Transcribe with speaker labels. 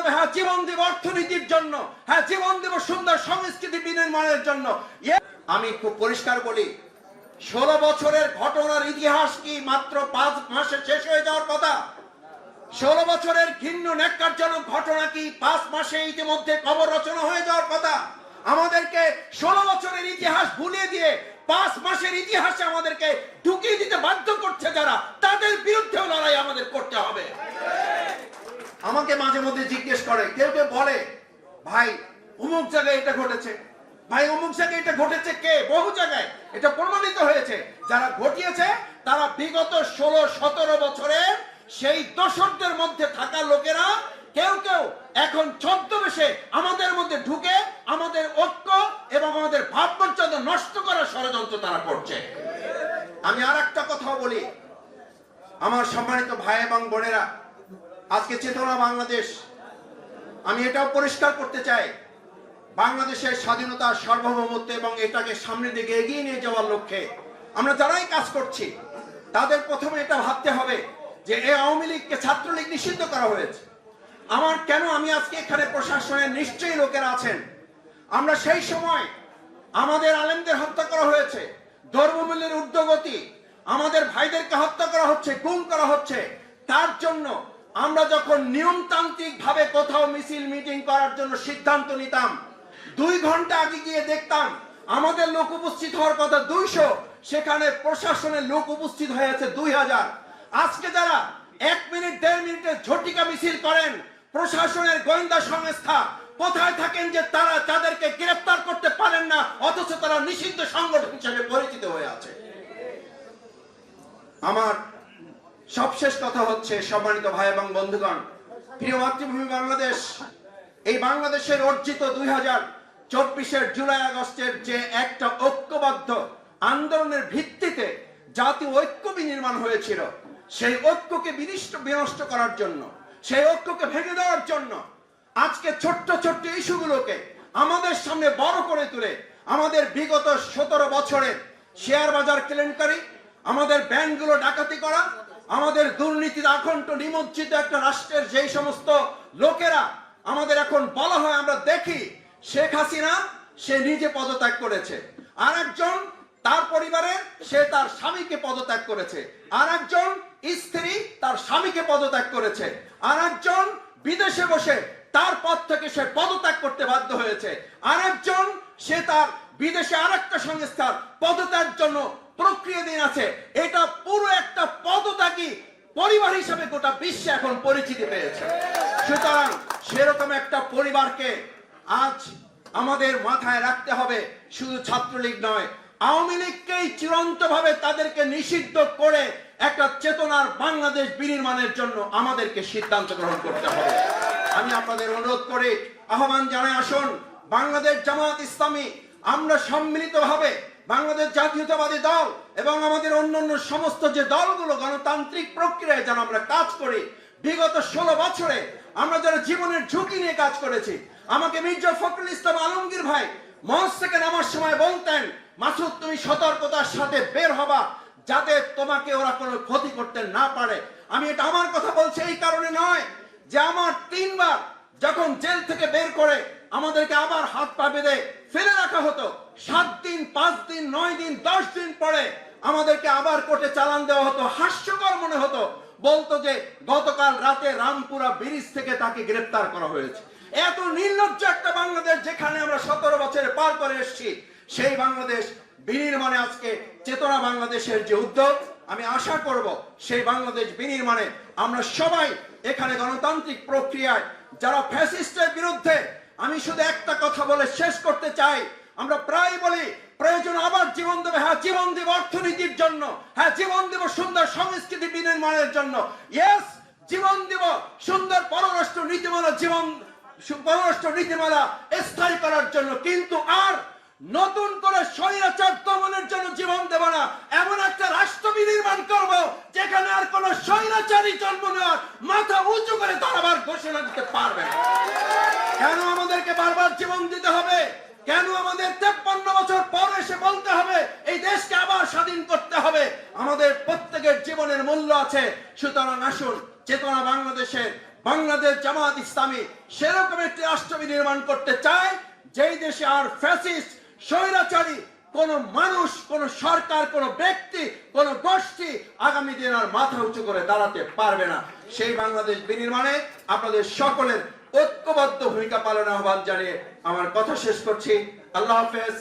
Speaker 1: দেবে হ্যাঁ জীবন দেব অর্থনীতির জন্য হ্যাঁ জীবন দেব সুন্দর সংস্কৃতি বিনির্মাণের জন্য। আমি খুব পরিষ্কার বলি, ষোলো বছরের ঘটনার ইতিহাস কি মাত্র পাঁচ মাসে শেষ হয়ে যাওয়ার কথা? ষোলো বছরের ঘিন্ন ন্যাক্কারজনক ঘটনা কি পাঁচ মাসে ইতিমধ্যে কবর রচনা হয়ে যাওয়ার কথা? আমাদেরকে ষোলো বছরের ইতিহাস ভুলিয়ে দিয়ে পাঁচ মাসের ইতিহাসে আমাদেরকে ঢুকিয়ে দিতে বাধ্য করছে যারা, তাদের বিরুদ্ধেও লড়াই আমাদের করতে হবে। আমাকে মাঝে মধ্যে জিজ্ঞেস করে, কেউ কেউ বলে, ভাই, অমুক জায়গায় এটা ঘটেছে। ভাই, অমুক জায়গায় এটা ঘটেছে কে? বহু জায়গায়। এটা প্রমাণিত হয়েছে, যারা ঘটিয়েছে, তারা বিগত ষোলো, সতেরো বছরের সেই দোষরদের মধ্যে থাকা লোকেরা, কেউ কেউ এখন ছদ্মবেশে আমাদের মধ্যে ঢুকে আমাদের ঐক্য এবং আমাদের ভাবমর্যাদা নষ্ট করার ষড়যন্ত্র তারা করছে। আমি আর একটা কথা বলি। আমার সম্মানিত ভাই এবং বোনেরা আজকে চেতনা বাংলাদেশ, আমি এটাও পরিষ্কার করতে চাই, বাংলাদেশের স্বাধীনতা, সার্বভৌমত্ব এবং এটাকে সামনের দিকে এগিয়ে নিয়ে যাওয়ার লক্ষ্যে আমরা যারাই কাজ করছি, তাদের প্রথমে এটা ভাবতে হবে যে এই আওয়ামী লীগকে ছাত্রলীগ নিষিদ্ধ করা হয়েছে। আমার কেন আমি আজকে এখানে প্রশাসনের নিশ্চয়ই লোকেরা আছেন? আমরা সেই সময় আমাদের আলেমদের হত্যা করা হয়েছে ধর্মমূল্যের ঊর্ধ্বগতি, আমাদের ভাইদেরকে হত্যা করা হচ্ছে গুম করা হচ্ছে, তার জন্য আমরা যখন নিয়মতান্ত্রিক ভাবে কোথাও মিছিল, মিটিং করার জন্য সিদ্ধান্ত নিতাম, দুই ঘণ্টা আগে গিয়ে দেখতাম, আমাদের লোক উপস্থিত হওয়ার কথা দুইশো, সেখানে প্রশাসনের লোক উপস্থিত হয়েছে দুই হাজার। আজকে যারা এক মিনিট, দেড় মিনিটের ঝটিকা মিছিল করেন, প্রশাসনের গোয়েন্দা সংস্থা, কোথায় থাকেন যে তারা তাদেরকে গ্রেফতার করতে পারেন না, অথচ তারা নিষিদ্ধ সংগঠন হিসেবে পরিচিত হয়ে আছে। আমার সবশেষ কথা হচ্ছে সম্মানিত ভাই এবং বন্ধুগণ, প্রিয় মাতৃভূমি বাংলাদেশ, এই বাংলাদেশের অর্জিত দুই হাজার চব্বিশের জুলাই আগস্টের যে একটা ঐক্যবদ্ধ আন্দোলনের ভিত্তিতে জাতীয় ঐক্য বিনির্মাণ হয়েছিল, সেই ঐক্যকে বিনিষ্ট, বিনষ্ট করার জন্য, সেই ঐক্যকে ভেঙে দেওয়ার জন্য আজকে ছোট্ট ছোট্ট ইস্যুগুলোকে আমাদের সামনে বড় করে তুলে আমাদের বিগত সতেরো বছরের শেয়ার বাজার কেলেঙ্কারি, আমাদের ব্যাংকগুলো ডাকাতি করা আমাদের দুর্নীতির আকণ্ঠ নিমজ্জিত একটা রাষ্ট্রের যেই সমস্ত লোকেরা আমাদের এখন বলা হয় আমরা দেখি, শেখ হাসিনা, সে নিজে পদত্যাগ করেছে। আর একজন তার পরিবারে, সে তার স্বামীকে পদত্যাগ করেছে। আর একজন স্ত্রী তার স্বামীকে পদত্যাগ করেছে। আর একজন বিদেশে বসে তার পদ থেকে সে পদত্যাগ করতে বাধ্য হয়েছে। আরেকজন সে তার বিদেশে আর একটা সংস্থার পদত্যাগের জন্য প্রক্রিয়া দিন আছে। এটা পুরো একটা পদত্যাগী পরিবার হিসেবে গোটা বিশ্বে এখন পরিচিতি পেয়েছে। সুতরাং সেরকম একটা পরিবারকে আজ আমাদের মাথায় রাখতে হবে, শুধু ছাত্রলীগ নয়। আওয়ামী লীগকেই চূড়ান্ত ভাবে তাদেরকে নিষিদ্ধ করে একটা চেতনার বাংলাদেশ বিনির্মাণের জন্য আমাদেরকে সিদ্ধান্ত গ্রহণ করতে হবে। আমি আপনাদের অনুরোধ করে, আহ্বান জানাই আসুন, বাংলাদেশ জামাত ইসলামী আমরা সম্মিলিত ভাবে বাংলাদেশ জাতীয়তাবাদী দল এবং আমাদের অন্যান্য সমস্ত যে দলগুলো, গণতান্ত্রিক প্রক্রিয়ায় যেন আমরা কাজ করি, বিগত ষোলো বছরে আমরা যারা জীবনের ঝুঁকি নিয়ে কাজ করেছি, আমাকে মির্জা ফখরুল ইসলাম আলমগীর ভাই মঞ্চ থেকে নামার সময় বলতেন, মাসুদ, তুমি সতর্কতার সাথে বের হবা যাতে তোমাকে ওরা কোনো ক্ষতি করতে না পারে। আমি এটা আমার কথা বলছি এই কারণে নয় যে আমার তিনবার যখন জেল থেকে বের করে আমাদেরকে আবার হাত পা বেঁধে ফেলে রাখা হতো। সাত দিন, পাঁচ দিন, নয় দিন, দশ দিন পরে আমাদেরকে আবার কোর্টে চালান দেওয়া হতো। হাস্যকর মনে হতো। বলতো যে, গতকাল রাতে রামপুরা ব্রিজ থেকে তাকে গ্রেফতার করা হয়েছে। এত নির্লজ্জ একটা বাংলাদেশ যেখানে আমরা সতেরো বছরে পার করে এসেছি, সেই বাংলাদেশ বিনির্মাণে আজকে চেতনা বাংলাদেশের যে উদ্যোগ, আমি আশা করব সেই বাংলাদেশ বিনির্মাণে আমরা সবাই এখানে গণতান্ত্রিক প্রক্রিয়ায়, যারা ফ্যাসিস্টের বিরুদ্ধে আমি শুধু একটা কথা বলে শেষ করতে চাই। আমরা প্রায় বলি, প্রয়োজন আবার জীবন দেবে। হ্যাঁ জীবন দেব অর্থনীতির জন্য। হ্যাঁ জীবন দেব সুন্দর সংস্কৃতি বিনির্মাণের জন্য। ইয়েস জীবন দেব সুন্দর পররাষ্ট্র নীতিমালা, জীবন পররাষ্ট্র নীতিমালা স্থায়ী করার জন্য। কিন্তু আর নতুন করে স্বৈরাচার দমনের জন্য জীবন দেব না। এমন একটা রাষ্ট্র বিনির্মাণ করব যেখানে কোন স্বৈরাচারী জন্ম নেওয়ার মাথা উঁচু করে আবার ঘোষণা দিতে পারবে কেন আমাদেরকে বারবার জীবন দিতে হবে? কেন আমাদের তেপ্পান্ন বছর পর এসে বলতে হবে, এই দেশকে আবার স্বাধীন করতে হবে? আমাদের প্রত্যেকের জীবনের মূল্য আছে। সুতরাং আসুন, চেতনা বাংলাদেশের বাংলাদেশ জামাত ইসলামী সেরকম একটি রাষ্ট্র নির্মাণ করতে চায়, যেই দেশে আর ফ্যাসিস্ট স্বৈরাচারী কোন মানুষ, কোন সরকার, কোন ব্যক্তি, কোন গোষ্ঠী আগামী দিন আর মাথা উঁচু করে দাঁড়াতে পারবে না। সেই বাংলাদেশ বিনির্মাণে আপনাদের সকলের ঐক্যবদ্ধ ভূমিকা পালন আহ্বান জানিয়ে আমার কথা শেষ করছি। আল্লাহ হাফেজ।